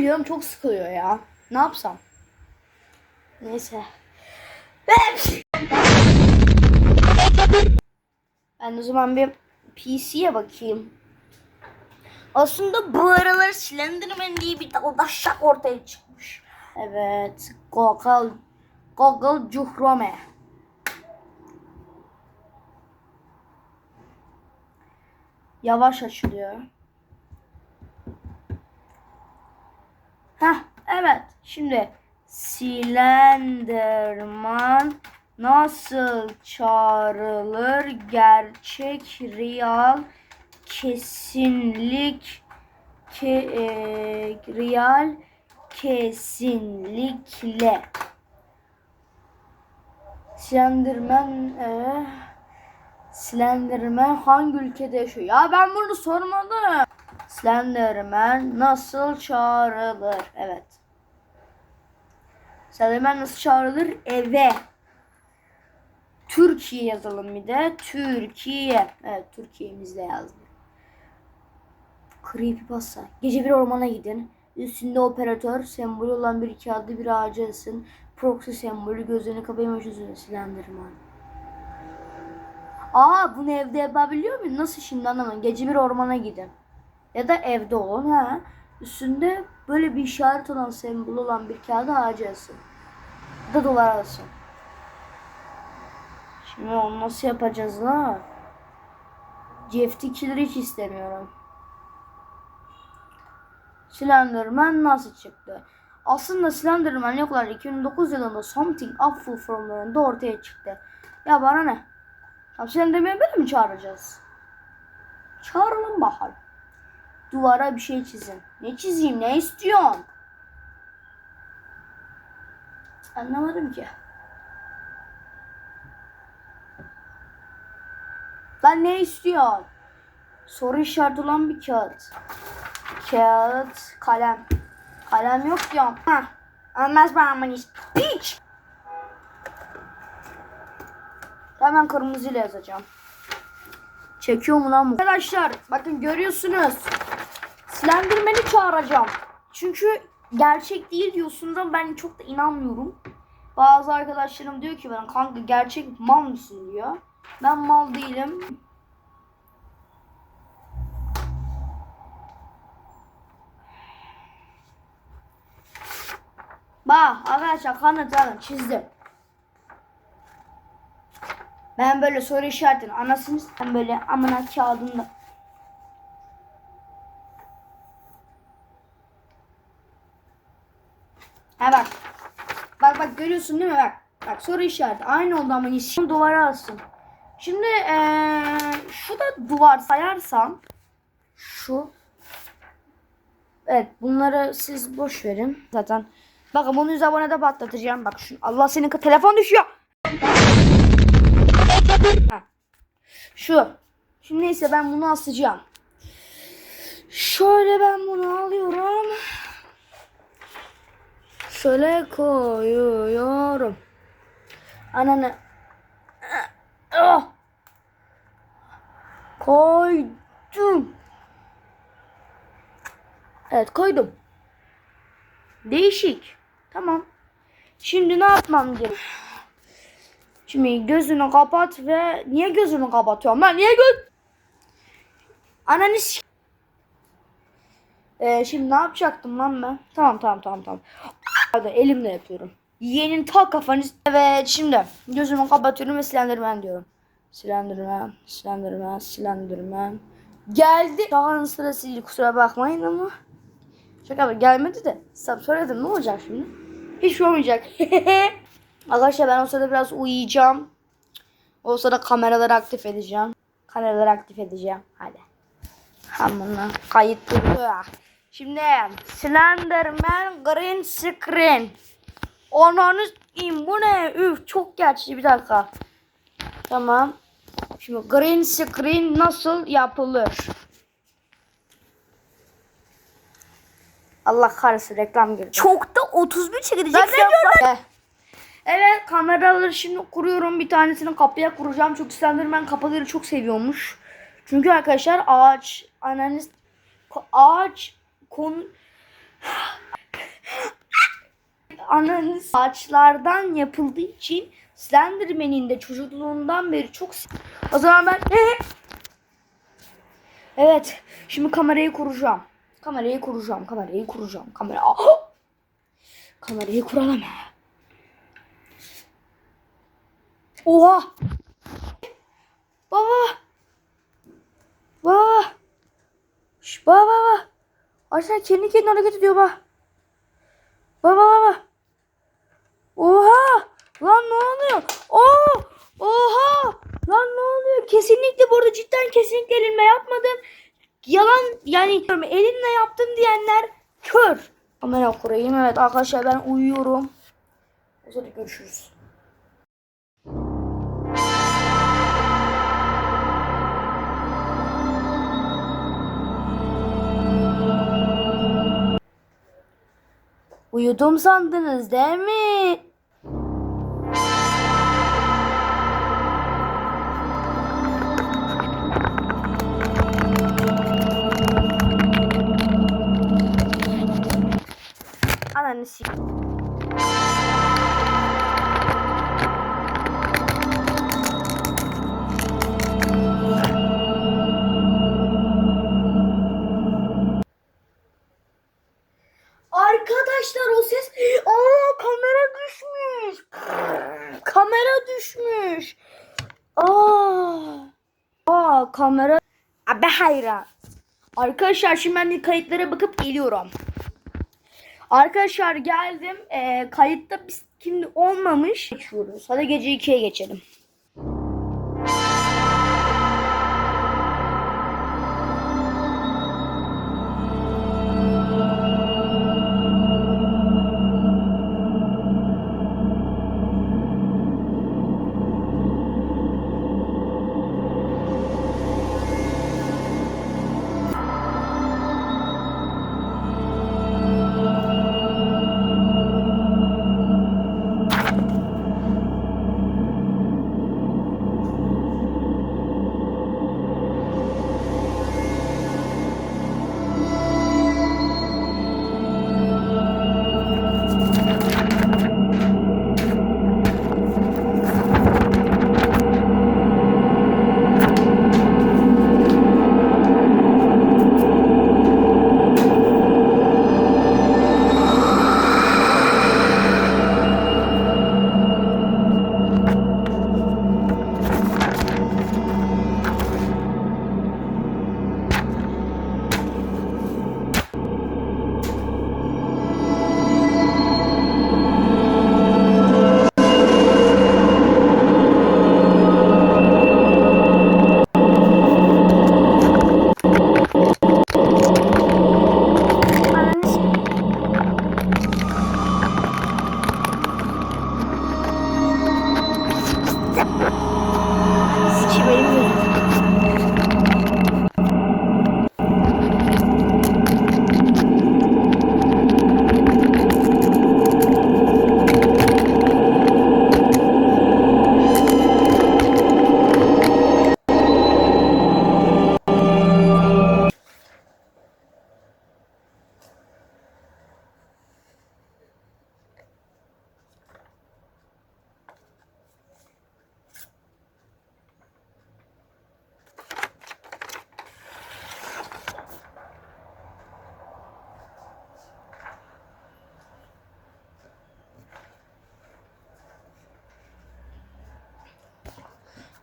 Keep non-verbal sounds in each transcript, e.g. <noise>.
Biliyorum çok sıkılıyor ya. Ne yapsam? Neyse. Ben o zaman bir PC'ye bakayım. Aslında bu aralar Slenderman diye bir daldaşak ortaya çıkmış. Evet. Google Google Chrome. Yavaş açılıyor. Heh, evet. Şimdi Slenderman nasıl çağrılır? Gerçek, real, kesinlik, ke, e, real, kesinlikle. Slenderman e, Slenderman hangi ülkede yaşıyor? Ya ben bunu sormadım. Slenderman nasıl çağrılır? Evet. Slenderman nasıl çağrılır? Eve. Türkiye yazalım bir de. Türkiye. Evet Türkiye'mizde yazdım. Creepypasta. Gece bir ormana gidin. Üstünde operatör sembolü olan bir kağıdı bir ağaca asın. Proxy sembolü gözlerini kapayın ve çözün. Slenderman. Aa bunu evde yapabiliyor muyum? Nasıl şimdi anlamadım. Gece bir ormana gidin. Ya da evde olun ha. Üstünde böyle bir işaret olan sembol olan bir kağıdı ağaca asın. Da duvara asın. Şimdi onu nasıl yapacağız la? Jeff Killer hiç istemiyorum. Slenderman nasıl çıktı? Aslında Slenderman yok olarak 2009 yılında Something Awful formlarında ortaya çıktı. Ya bana ne? Tamam Slenderman'i böyle mi çağıracağız? Çağıralım bakalım. Duvara bir şey çizin. Ne çizeyim? Ne istiyorsun? Anlamadım ki. Lan ne istiyorsun? Soru işareti olan bir kağıt. Kağıt, kalem. Kalem yok diyorum. Hah. Olmaz bana bunu. Piç. Hemen kırmızıyla yazacağım. Çekiyor mu lan bu? Arkadaşlar bakın görüyorsunuz. Slenderman'i çağıracağım. Çünkü gerçek değil diyorsunuz ama ben çok da inanmıyorum. Bazı arkadaşlarım diyor ki ben kanka gerçek mal mısın diyor. Ben mal değilim. Bak arkadaşlar kanıtladım çizdim. Ben böyle soru işaretini anasını ben böyle amına kağıdında. Ha bak. Bak bak görüyorsun değil mi bak. Bak soru işareti aynı oldu ama isim duvara alsın. Şimdi ee, şu da duvar sayarsam şu Evet bunları siz boş verin. Zaten bakın bunu 100 abone de patlatacağım. Bak şu Allah senin telefon düşüyor. Şu. Şimdi neyse ben bunu asacağım. Şöyle ben bunu alıyorum. Şöyle koyuyorum. Ananı. Ah. Koydum. Evet koydum. Değişik. Tamam. Şimdi ne yapmam gerek? Şimdi gözünü kapat ve niye gözümü kapatıyorum ben? Niye göz... Ananı Ee, şimdi ne yapacaktım lan ben? Tamam tamam tamam tamam. Hadi elimle yapıyorum. Yeğenin ta kafanı... Evet şimdi gözümü kapatıyorum ve Slenderman diyorum. Slenderman, Slenderman, Slenderman. Geldi. Şakanın sırası değil kusura bakmayın ama. Şaka bak, gelmedi de. Söyledim ne olacak şimdi? Hiç olmayacak. <laughs> Arkadaşlar ben o sırada biraz uyuyacağım. O sırada kameraları aktif edeceğim. Kameraları aktif edeceğim. Hadi. Hamına kayıt duruyor. Şimdi Slenderman Green Screen. Ananı s**eyim bu ne? Üf çok gerçekçi bir dakika. Tamam. Şimdi Green Screen nasıl yapılır? Allah kahretsin reklam girdi. Çok da 31 çekilecek. Diyorlar. Evet kameraları şimdi kuruyorum. Bir tanesini kapıya kuracağım. Çünkü Slenderman kapıları çok seviyormuş. Çünkü arkadaşlar ağaç analiz ağaç konu ananız ağaçlardan yapıldığı için Slenderman'in de çocukluğundan beri çok O zaman ben Evet. Şimdi kamerayı kuracağım. Kamerayı kuracağım. Kamerayı kuracağım. Kamera. Ah! Kamerayı kuralım. Oha. Aşağı kendi kendine hareket ediyor baba. Baba baba. Oha. Lan ne oluyor? Oo. Oha. Lan ne oluyor? Kesinlikle bu arada cidden kesinlikle elimle yapmadım. Yalan yani elimle yaptım diyenler kör. Kamera kurayım. Evet arkadaşlar ben uyuyorum. O zaman görüşürüz. Uyudum sandınız değil mi? Ananı s- hayran. Arkadaşlar şimdi ben bir kayıtlara bakıp geliyorum. Arkadaşlar geldim. Ee, kayıtta biz şimdi olmamış. Geçiyoruz. Hadi gece 2'ye geçelim.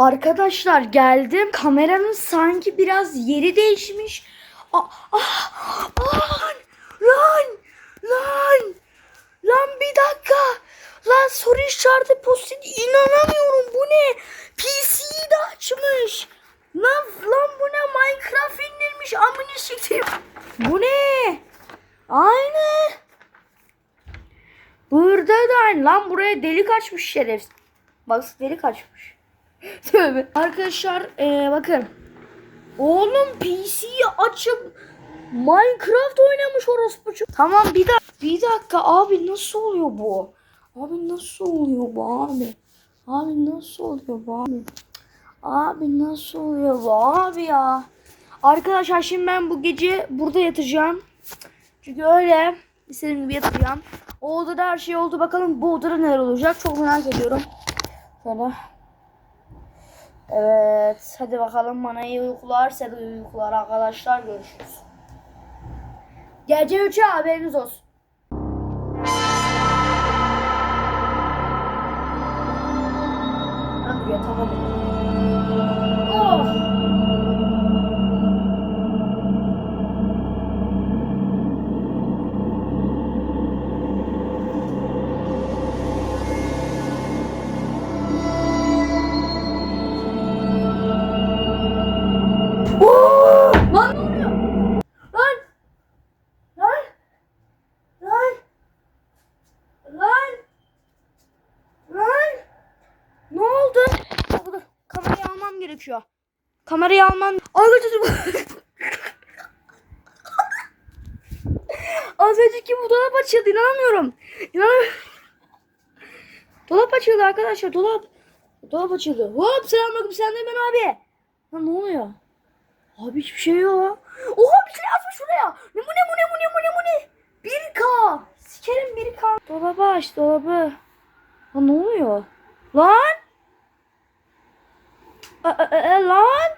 Arkadaşlar geldim. Kameranın sanki biraz yeri değişmiş. Aa, ah, lan, lan, lan, lan bir dakika. Lan soru işareti post inanamıyorum. Bu ne? PC'yi de açmış. Lan, lan bu ne? Minecraft indirmiş. Amına sikeyim. Bu ne? Aynı. Burada da aynı. Lan buraya delik açmış şerefsiz. Bak delik açmış. <laughs> Tövbe. Arkadaşlar eee, bakın. Oğlum PC'yi açıp Minecraft oynamış orospu. Tamam bir dakika. Bir dakika abi nasıl oluyor bu? Abi nasıl oluyor bu abi? Abi nasıl oluyor bu abi? Abi nasıl oluyor bu abi ya? Arkadaşlar şimdi ben bu gece burada yatacağım. Çünkü öyle İstediğim gibi yatacağım. O odada her şey oldu. Bakalım bu odada neler olacak. Çok merak ediyorum. Şöyle. Evet. Hadi bakalım bana iyi uykular. Size iyi uykular arkadaşlar. Görüşürüz. Gece 3'e haberiniz olsun. Hadi yatamadım. Almam gerekiyor. Kamerayı almam. Arkadaşlar Az önceki bu dolap açıldı inanamıyorum. İnanamıyorum. Dolap açıldı arkadaşlar dolap. Dolap açıldı. Hop selamünaleyküm sen de ben abi. Lan ne oluyor? Abi hiçbir şey yok. Oha bir şey yazmış şuraya. Ne bu ne bu ne bu ne bu ne bu ne? 1K. Sikerim 1K. Dolabı aç dolabı. Lan ne oluyor? Lan. E, e, e, lan.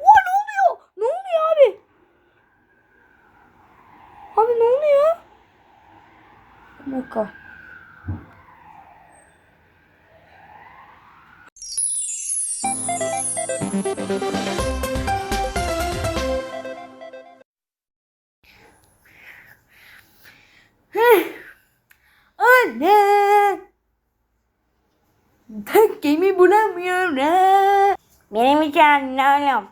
Oha ne oluyor? Ne oluyor abi? Abi ne oluyor? Bir dakika. Heh. Benim için oğlum.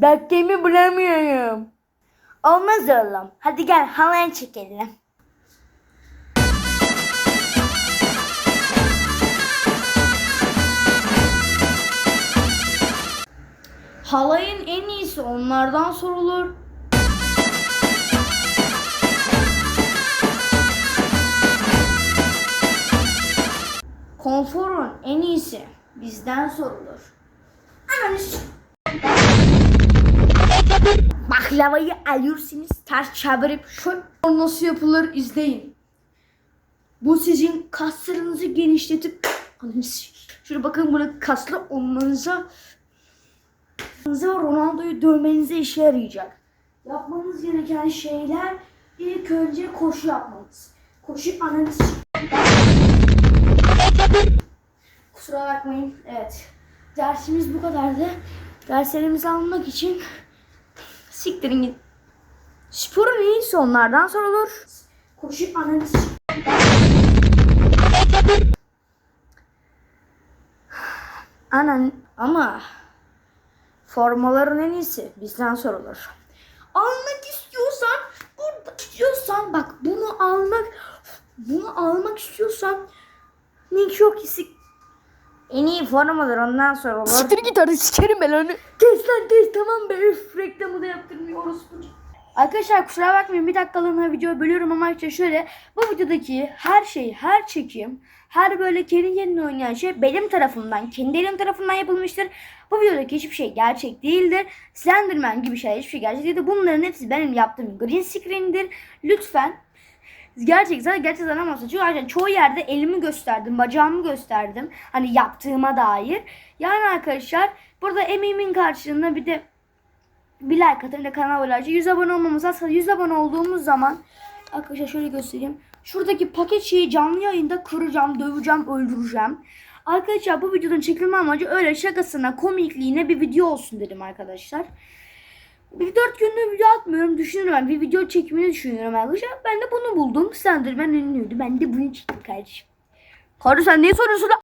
Dakikimi bulamıyorum. Olmaz oğlum. Hadi gel halaya çekelim. Halayın en iyisi onlardan sorulur. Konforun en iyisi bizden sorulur. Baklavayı alıyorsunuz ters çevirip şu nasıl yapılır izleyin. Bu sizin kaslarınızı genişletip Şöyle bakın böyle kaslı olmanıza Ronaldo'yu dövmenize işe yarayacak. Yapmanız gereken şeyler ilk önce koşu yapmanız. Koşu ananı s- Kusura bakmayın. Evet. Dersimiz bu kadardı. Derslerimizi almak için siktirin git. Sporun iyisi onlardan sorulur. Koşu ananı s- Anan ama formaların en iyisi bizden sorulur. Almak istiyorsan burada istiyorsan bak bunu almak bunu almak istiyorsan yok isik en iyi formalar ondan sorulur. Siktir git hadi sikerim ben onu. Kes lan kes tamam be üf reklamı da yaptırmıyoruz. Arkadaşlar kusura bakmayın bir dakikalığına video bölüyorum ama işte şöyle bu videodaki her şey her çekim her böyle kendi kendine oynayan şey benim tarafımdan kendi elim tarafından yapılmıştır. Bu videodaki hiçbir şey gerçek değildir. Slenderman gibi şeyler hiçbir şey gerçek değildir. Bunların hepsi benim yaptığım green screen'dir. Lütfen Gerçek zaten gerçek anlamazsın. Çünkü arkadaşlar çoğu yerde elimi gösterdim, bacağımı gösterdim. Hani yaptığıma dair. Yani arkadaşlar burada emeğimin karşılığında bir de bir like atın kanala abone olun. 100 abone olmamız az 100 abone olduğumuz zaman arkadaşlar şöyle göstereyim. Şuradaki paket şeyi canlı yayında kıracağım, döveceğim, öldüreceğim. Arkadaşlar bu videonun çekilme amacı öyle şakasına, komikliğine bir video olsun dedim arkadaşlar. Bir dört gündür video atmıyorum. Düşünüyorum ben. Bir video çekmeyi düşünüyorum arkadaşlar. Ben de bunu buldum. Slenderman ünlüydü. Ben de bunu çektim kardeşim. Kardeşim sen neyi soruyorsun lan?